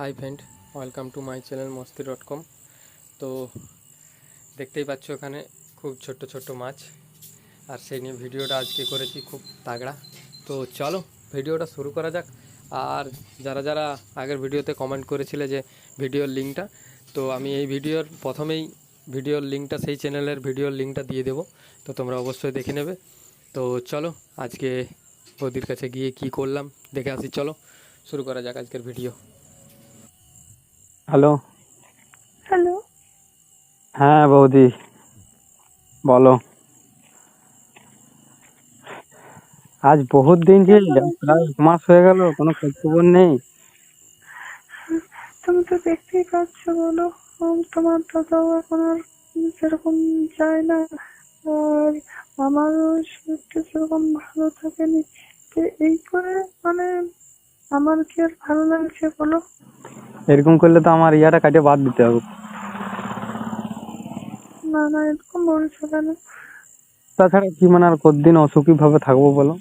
Hi friend welcome to my channel Masti dot com তো দেখতেই পাচ্ছ এখানে খুব ছোট্ট ছোট্ট মাছ। আর সেই নিয়ে ভিডিওটা আজকে করেছি খুব তাগড়া। তো চলো ভিডিওটা শুরু করা যাক। আর যারা যারা আগের ভিডিওতে কমেন্ট করেছিলে যে ভিডিওর লিঙ্কটা তো আমি এই ভিডিওর প্রথমেই ভিডিওর লিঙ্কটা সেই চ্যানেলের ভিডিওর লিঙ্কটা দিয়ে দেবো। তো তোমরা অবশ্যই দেখে নেবে। তো চলো আজকে বৌদির কাছে গিয়ে কি করলাম, দেখে আসি। চলো শুরু করা যাক আজকের ভিডিও। হ্যালো। হ্যালো। হ্যাঁ বৌদি। বলো। আজ বহুত দিন যে প্রায় এক মাস হয়ে গেল কোনো খোঁজ খবর নেই। তুমি তো দেখতেই পাচ্ছ বলো। তোমার দাদাও এখন আর সেরকম যায় না। আর আমারও শরীরটা সেরকম ভালো থাকেনি। তো এই করে মানে আমার কি আর ভালো লাগছে বলো? এরকম করলে তো আমার ইয়াটা কাটে বাদ দিতে হবে। না না এরকম বলছো কেন? তাছাড়া কি মানে আর কতদিন অসুখী ভাবে থাকব বলো?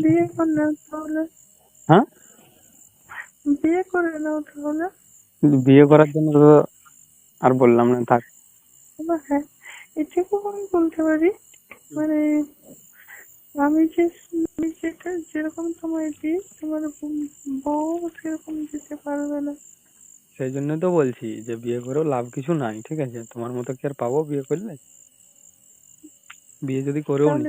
বিয়ে করলে তাহলে। হ্যাঁ? বিয়ে করে নাও তাহলে। বিয়ে করার জন্য তো আর বললাম না থাক। হ্যাঁ এটুকু আমি বলতে পারি। মানে আমি যে আমি যেটা যেরকম তোমায় দিই তোমার বউ সেরকম দিতে পারবে না। সেই জন্য তো বলছি যে বিয়ে করেও লাভ কিছু নাই ঠিক আছে? তোমার মতো কি আর পাবো বিয়ে করলে? বিয়ে যদি করেও নি?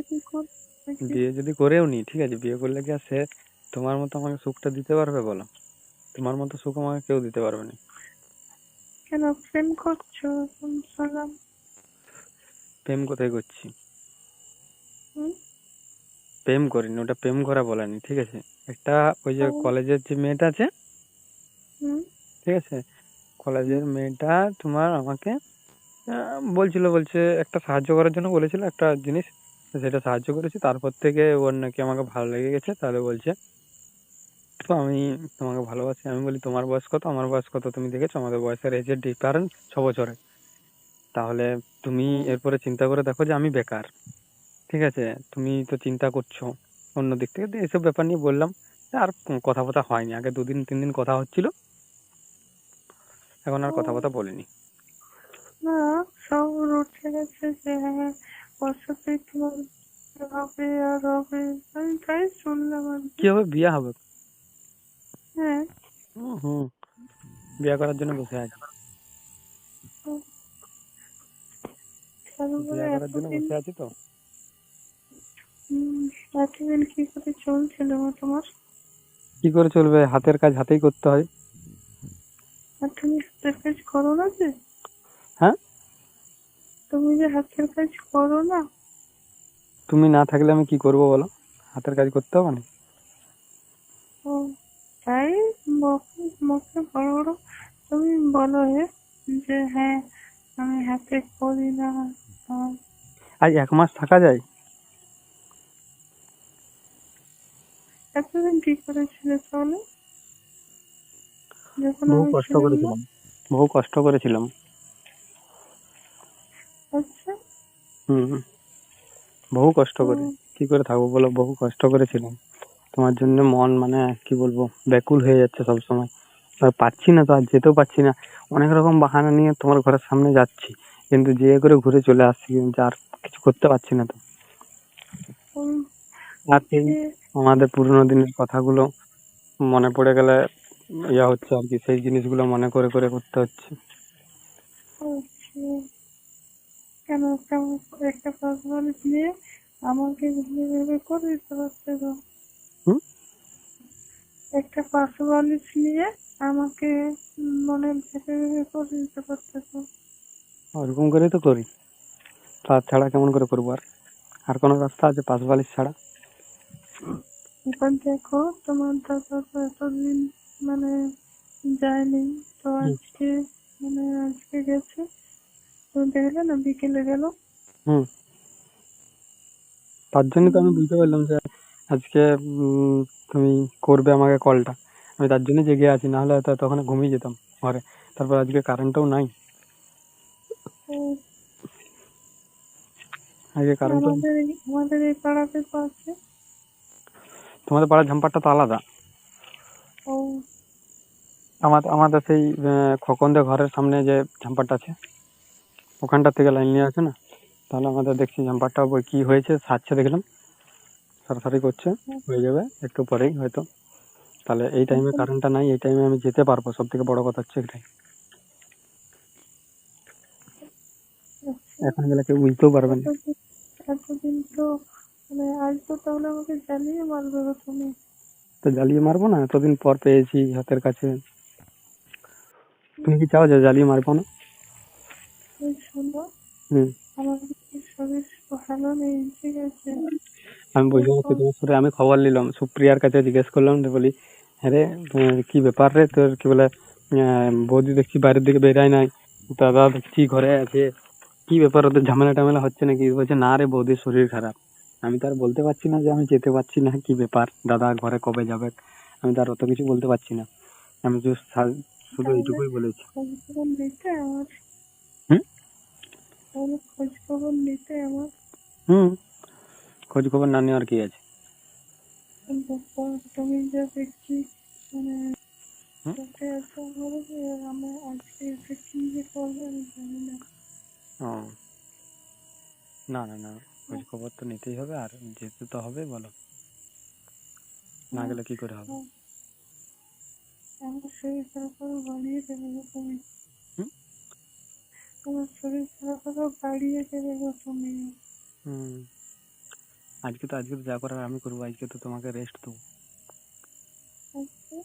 বিয়ে যদি করেও নি ঠিক আছে? বিয়ে করলে কি আর সে তোমার মতো আমাকে সুখটা দিতে পারবে বলো? তোমার মতো সুখ আমাকে কেউ দিতে পারবে না। কেন? প্রেম করছ? শুনলাম প্রেম কোথায় করছি? হুম? প্রেম করিনি ওটা প্রেম করা বলেনি ঠিক আছে? একটা ওই যে কলেজের যে মেয়েটা আছে ঠিক আছে? কলেজের মেয়েটা তোমার আমাকে বলছিল বলছে একটা সাহায্য করার জন্য বলেছিল একটা জিনিস সেটা সাহায্য করেছি তারপর থেকে ওর নাকি আমাকে ভালো লেগে গেছে তাহলে বলছে তো আমি তোমাকে ভালোবাসি আমি বলি তোমার বয়স কত? আমার বয়স কত? তুমি দেখেছ? আমাদের বয়সের এজের ডিফারেন্স ছ বছরের। তাহলে তুমি এরপরে চিন্তা করে দেখো যে আমি বেকার। ঠিক আছে তুমি তো চিন্তা করছ। অন্য দিক থেকে এসব ব্যাপার নিয়ে বললাম আর কথা ফথা হয়নি। আগে দুদিন তিন দিন কথা হচ্ছিল। এখন আর কথা ফথা বলিনি। না সব উঠে গেছে যে ওর হবে আর হবে। আমি তাই শুনলাম কি। হবে বিয়ে হবে? হ্যাঁ। হুম বিয়ে করার জন্য বসে আছি। বিয়ে করার জন্য বসে আছি তো? এতদিন কি করে চলছিল তোমার? কি করে চলবে? হাতের কাজ হাতেই করতে হয়। আর তুমি হাতের কাজ করো না যে? হ্যাঁ? তুমি যে হাতের কাজ করো না। তুমি না থাকলে আমি কি করব বলো? হাতের কাজ করতে হবে না ও তাই? মুখে বড় বড় তুমি বলো হে যে হ্যাঁ আমি হাতে করি না। আজ এক মাস থাকা যায়? এতদিন কি করেছিলে তাহলে? বহু কষ্ট ছিলাম করেছিলাম। বহু কষ্ট করেছিলাম। আচ্ছা। হুম। বহু কষ্ট করে। কি করে থাকব বলো? বহু কষ্ট করেছিলাম। তোমার জন্য মন মানে কি বলব ব্যাকুল হয়ে যাচ্ছে সব সময় আর পাচ্ছি না তো আর যেতেও পাচ্ছি না। অনেক রকম বাহানা নিয়ে তোমার ঘরের সামনে যাচ্ছি। কিন্তু যেয়ে করে ঘুরে চলে আসছি কিন্তু আর কিছু করতে পারছি না তো। যে- আমাদের পুরোনো দিনের কথাগুলো মনে পড়ে গেলে ইয়া হচ্ছে আর কি সেই জিনিসগুলো মনে করে করে করতে হচ্ছে। কেন কেমন একটা পাসওয়ার্ড নিয়ে আমাকে ভেবে ভেবে করে দিতে পারতে তো? একটা পাসওয়ার্ড নিয়ে আমাকে মনে ভেবে ভেবে করে দিতে পারতে তো? ওরকম করেই তো করি। তাছাড়া কেমন করে করব আর? আর কোনো রাস্তা আছে পাশ বালিশ ছাড়া? এবার দেখো তোমার দাদা তো এতদিন মানে যায়নি তো আজকে মানে আজকে গেছে। তুমি দেখলে না বিকেলে গেল। হুম। তার জন্য তো আমি বুঝতে পারলাম যে আজকে তুমি করবে আমাকে কলটা। আমি তার জন্য জেগে আছি না হলে হয়তো তখন ঘুমিয়ে যেতাম ঘরে। তারপর আজকে কারেন্টও নাই। আজকে কারেন্ট আমাদের এই- আমাদের এই পাড়াতে তো আছে। তোমাদের পাড়ার ঝাম্পারটা তো আলাদা। ও। আমাদের আমাদের সেই খোকনদের ঘরের সামনে যে ঝাম্পারটা আছে ওখানটা থেকে লাইন নিয়ে আছে না? তাহলে আমাদের দেখছি ঝাম্পারটা ওই কি হয়েছে সারছে দেখলাম। সারাসারি করছে হয়ে যাবে একটু পরেই হয়তো। তাহলে এই টাইমে কারেন্টটা নাই এই টাইমে আমি যেতে পারব সব থেকে বড় কথা হচ্ছে এটাই। এখন গেলে কেউ বুঝতেও পারবে না। মানে আজ তো তাহলে আমাকে জ্বালিয়ে মারবে গো তুমি তো জ্বালিয়ে মারবো না? এতদিন পর পেয়েছি হাতের কাছে। তুমি কি চাও যে জ্বালিয়ে মারবো না? এই শোনো হুম। আমার শরীর ভালো নেই ঠিক আছে? আমি বুঝলাম কি তোমার সাথে আমি খবর নিলাম। সুপ্রিয়ার কাছে জিজ্ঞেস করলাম যে বলি হ্যাঁ রে কি ব্যাপার রে? তোর কি বলে বৌদি দেখছি বাইরের দিকে বেরায় নাই। দাদা দেখছি ঘরে আছে। কি ব্যাপার ওদের ঝামেলা টামেলা হচ্ছে নাকি? বলছে না রে বৌদির শরীর খারাপ। আমি তো আর বলতে পারছি না যে আমি যেতে পারছি না কি ব্যাপার? দাদা ঘরে কবে যাবে? আমি তো আর অত কিছু বলতে পারছি না। আমি just শুধু এইটুকুই বলেছি। খোঁজ খবর নিতে আমার। হুম? খোঁজ খবর না নেওয়ার কি আছে? তুমি যা দেখছি মানে হুম? চোখে এত বড় যে আমার আজকে কি যে করবে আমি জানি না। ও। না না না। খোঁজ খবর তো নিতেই হবে আর যেতে তো হবে বলো। না গেলে কি করে হবে? আমার শরীর খারাপ হলে বাড়িয়ে দেবে গো আমার শরীর খারাপ হলে বাড়িয়ে দেবে গো হুম। আজকে তো আজকে তো যা করার আমি করব আজকে তো তোমাকে রেস্ট দেবো। আজকে?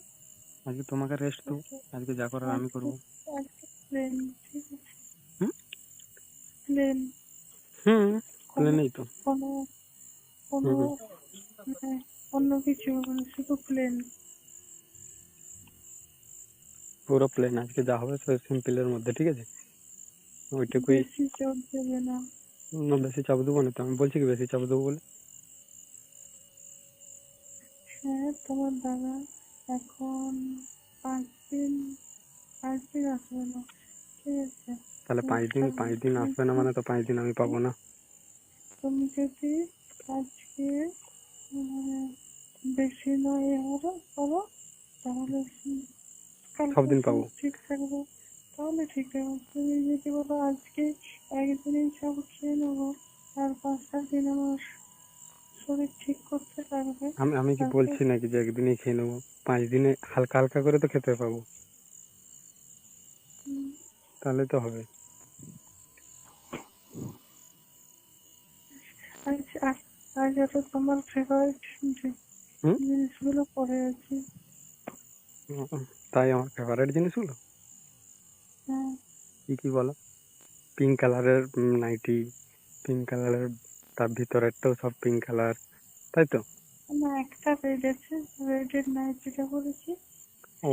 তোমাকে রেস্ট দেবো আজকে যা করার আমি করব? হুম। খুলে নেই তো। কোনো কোনো মানে অন্য কিছু হবে না শুধু প্লেন। পুরো প্লেন আজকে যা হবে সব সিম্পলের মধ্যে ঠিক আছে? ওইটুকুই। বেশি চাপ দেবে না। না বেশি চাপ দেবো না তো আমি বলছি কি বেশি চাপ দেবো বলে? হ্যাঁ তোমার দাদা এখন পাঁচ দিন পাঁচ দিন আসবে না। ঠিক আছে। তাহলে পাঁচ দিন পাঁচ দিন আসবে না মানে তো পাঁচ দিন আমি পাবো না তুমি যদি আজকে মানে বেশি নয় এ হলো করো তাহলে কালকে সব দিন পাবো। ঠিক থাকবে। তাহলে ঠিক আছে। তুমি যদি বলো আজকে একদিনই সব খেয়ে নেব আর পাঁচটা দিন আমার শরীর ঠিক করতে লাগবে। আমি আমি কি বলছি নাকি যে একদিনই খেয়ে নেব? পাঁচ দিনে হালকা হালকা করে তো খেতে পাবো। তাহলে তো হবে। আজ এত তোমার ফেভারিট জিনিসগুলো পরে আছি। তাই আমার ফেভারিট জিনিসগুলো? হ্যাঁ। কি কি বলো? পিঙ্ক কালারের নাইটি পিঙ্ক কালারের তার ভিতরেরটাও সব পিঙ্ক কালার তাই তো? না একটা রেড আছে রেডের নাইটিটা পরেছি ও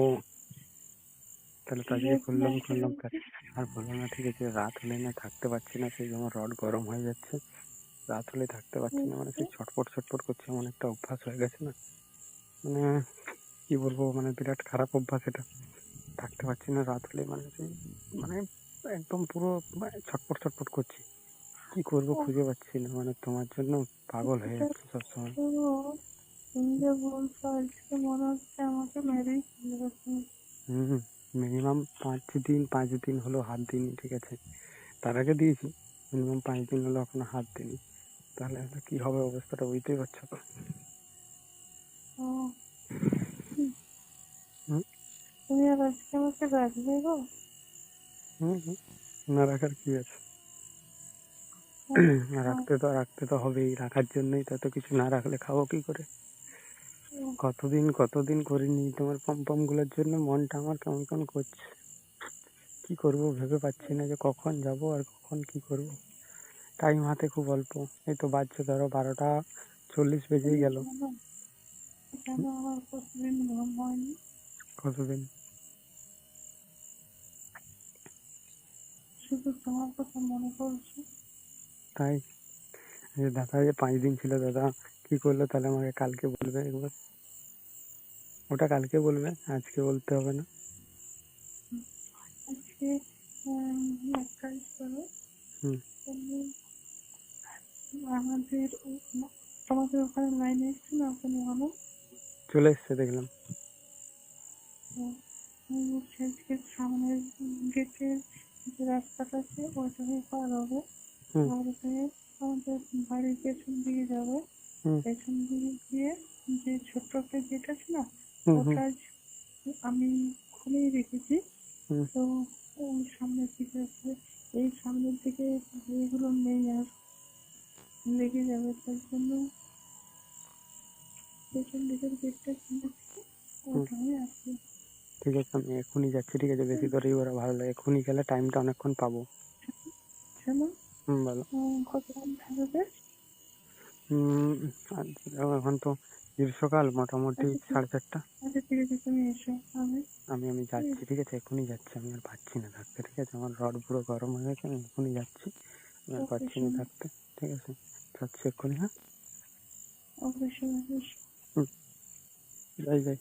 তাহলে তো আজকে Red খুললাম খুললাম। আর বলো না ঠিক আছে রাত হলে না থাকতে পারছি না সেই যেমন রড গরম হয়ে যাচ্ছে। রাত হলে থাকতে পারছি না মানে সেই ছটপট ছটপট করছে এমন একটা অভ্যাস হয়ে গেছে না। মানে কি বলব মানে বিরাট খারাপ অভ্যাস এটা। থাকতে পারছি না রাত হলে মানে সেই মানে একদম পুরো মানে ছটপট ছটপট করছি। কি করব খুঁজে পাচ্ছি না মানে তোমার জন্য পাগল হয়ে যাচ্ছে সবসময়। তো তুমি যে বলছো আজকে মনে হচ্ছে আমাকে মেরেই ফেলবে তুমি হুম মিনিমাম পাঁচ দিন পাঁচ দিন হলো হাত দিইনি ঠিক আছে। তার আগে দিয়েছি মিনিমাম পাঁচ দিন হলো এখনও হাত দিইনি। তাহলে কি হবে অবস্থাটা বুঝতেই পারছ? তো ও হুম? তুমি আর আজকে আমাকে রাখবে গো। হুম না রাখার কি আছে? রাখতে তো রাখতে তো হবেই। রাখার জন্যই তো কিছু না রাখলে খাব কি করে? কতদিন কতদিন করিনি তোমার পম পমগুলোর জন্য? মনটা আমার কেমন কেমন করছে? কি করব ভেবে পাচ্ছি না যে কখন যাব আর কখন কি করব। টাইম হাতে খুব অল্প। এই তো বাজছে ধরো বারোটা চল্লিশ বেজেই গেল। কতদিন? শুধু তোমার কথা মনে পড়ছে। তাই? যে দাদা যে পাঁচ দিন ছিল দাদা কি করল তাহলে আমাকে কালকে বলবে একবার? ওটা কালকে বলবে আজকে বলতে হবে না। আজকে এক কাজ করো। আমাদের তোমাদের ওখানে লাইনে এসছে না ওখানে চলে এসছে দেখলাম। সামনের গেটের যে রাস্তাটা আছে ওইটা পার হবে। পার হয়ে আমাদের বাড়ির পেছন দিকে যাবে পেছন দিকে গিয়ে যে ছোট্ট একটা গেট আছে না ওটা আমি খুলেই রেখেছি তো ওই সামনের দিকে আছে। এই সামনের দিকে এগুলো নেই আর লেগে যাবে, তার জন্য পেছন দিকের গেটটা খুলেছি ওটা হয়ে আসবে ঠিক আছে আমি এখনই যাচ্ছি ঠিক আছে? বেশি করেই ওরা ভালো লাগে। এখনই গেলে টাইমটা অনেকক্ষণ পাবো। হুম বলো। এখন তো গ্রীষ্মকাল মোটামুটি সাড়ে চারটা। আচ্ছা আমি আমি যাচ্ছি ঠিক আছে? এখনই যাচ্ছি আমি আর পাচ্ছি না থাকতে ঠিক আছে? আমার রড পুরো গরম হয়ে গেছে আমি এখনই যাচ্ছি। আমি আর পাচ্ছি না থাকতে ঠিক আছে? যাচ্ছি এক্ষুনি হ্যাঁ? যাই যাই।